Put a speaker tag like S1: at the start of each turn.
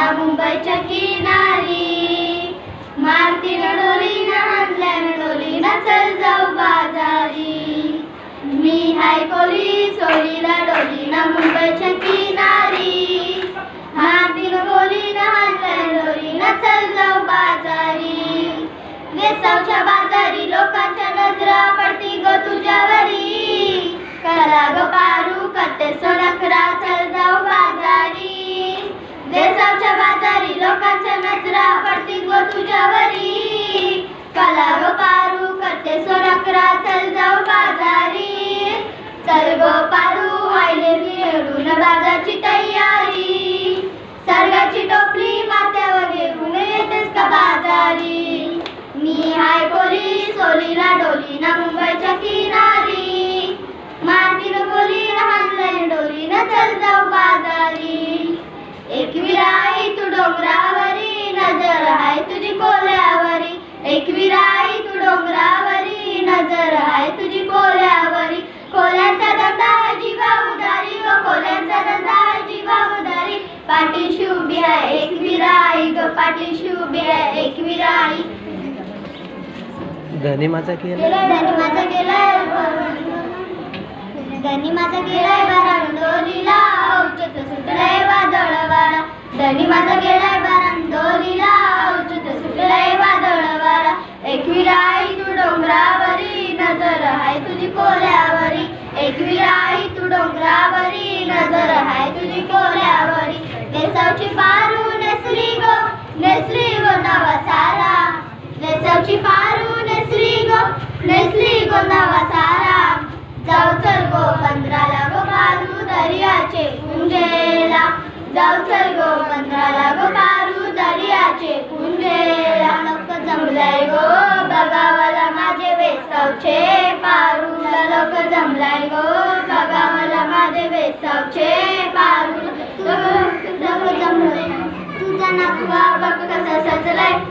S1: ना मुंबईच्या किनारी चल जाऊ बाजारी. चल ग पारू आईने मिळून बाजारची तयारी. सर्गाची टोपली माथ्यावर घेऊन येतेस का बाजारी? मी हाय बोली सोलीला डोलीना मुंबईच्या किनारी. शुभी आहे एक विराई ग आहे
S2: धनी माझा केला.
S1: धनी माझा गेलाय धनी माझा गेलाय बारांडोलीला औचित नेसली नवा सारा जाऊ चल गो पंधराला गो पारू दर्याचे कुंजेला जाऊ चल गो पंधराला गो पारू दर्याचे कुंजेला लोक जमलाय गो बघावाला माझे वेसावचे पारूला. लोक जमलाय गो बघावाला माझे वेसावचे पारू लोक जमलाय. तुझा नाकवा बघ कसा सजलाय?